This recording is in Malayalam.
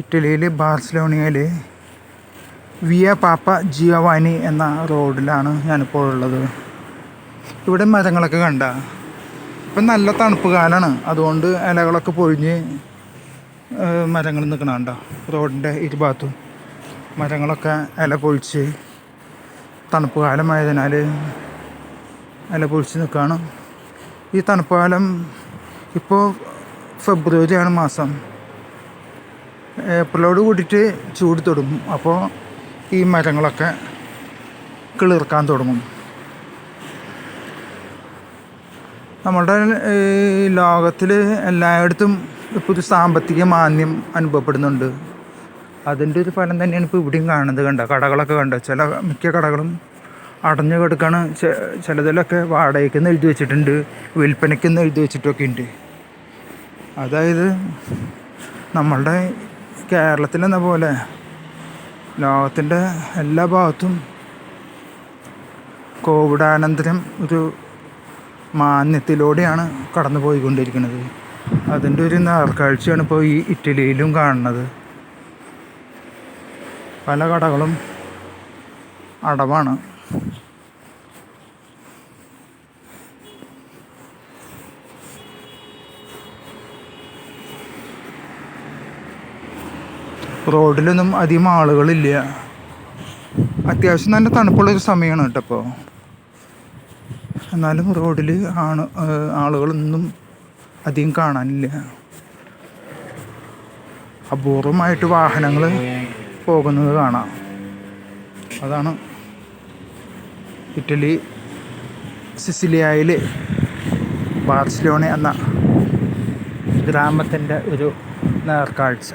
ഇറ്റലിയിൽ ബാർസലോണിയയിൽ വിയ പാപ്പ ജിയവാനി എന്ന റോഡിലാണ് ഞാനിപ്പോൾ ഉള്ളത്. ഇവിടെ മരങ്ങളൊക്കെ കണ്ട. ഇപ്പം നല്ല തണുപ്പ് കാലമാണ് അതുകൊണ്ട് ഇലകളൊക്കെ പൊഴിഞ്ഞ് മരങ്ങൾ നിൽക്കണം കണ്ടോ? റോഡിന്റെ ഇരുഭാഗത്തും മരങ്ങളൊക്കെ ഇല പൊഴിച്ച് തണുപ്പ് കാലമായതിനാൽ ഇല പൊഴിച്ച് നിൽക്കുകയാണ്. ഈ തണുപ്പ് കാലം ഇപ്പോൾ ഫെബ്രുവരിയാണ് മാസം. ഏപ്രിലോട് കൂടിയിട്ട് ചൂട് തുടങ്ങും അപ്പോൾ ഈ മരങ്ങളൊക്കെ കിളിർക്കാൻ തുടങ്ങും. നമ്മുടെ ലോകത്തിൽ എല്ലായിടത്തും ഇപ്പോൾ ഒരു സാമ്പത്തിക മാന്യം അനുഭവപ്പെടുന്നുണ്ട്. അതിന്റെ ഒരു ഫലം തന്നെയാണ് ഇപ്പോൾ ഇവിടെയും കാണുന്നത് കണ്ട? കടകളൊക്കെ കണ്ട? ചില മിക്ക കടകളും അടഞ്ഞു കിടക്കാണ്. ചിലതിലൊക്കെ വാടകയ്ക്കെന്ന് എഴുതി വെച്ചിട്ടുണ്ട് വിൽപ്പനയ്ക്കെന്ന് എഴുതി വെച്ചിട്ടൊക്കെ ഉണ്ട്. അതായത് നമ്മളുടെ കേരളത്തിലെന്ന പോലെ ലോകത്തിന്റെ എല്ലാ ഭാഗത്തും കോവിഡാനന്തരം ഒരു മാന്യത്തിലൂടെയാണ് കടന്നു പോയിക്കൊണ്ടിരിക്കുന്നത് അതിന്റെ ഒരു നേർക്കാഴ്ചയാണ് ഇപ്പോൾ ഈ ഇറ്റലിയിലും കാണുന്നത്. പല കടകളും അടവാണ്. റോഡിലൊന്നും അധികം ആളുകളില്ല. അത്യാവശ്യം നല്ല തണുപ്പുള്ളൊരു സമയമാണ് കേട്ടോ എന്നാലും റോഡിൽ ആണ് ആളുകളൊന്നും അധികം കാണാനില്ല. അപൂർവമായിട്ട് വാഹനങ്ങൾ പോകുന്നത് കാണാം. അതാണ് ഇറ്റലി സിസിലിയായിൽ ബാർസലോണ എന്ന ഗ്രാമത്തിന്റെ ഒരു നേർക്കാഴ്ച.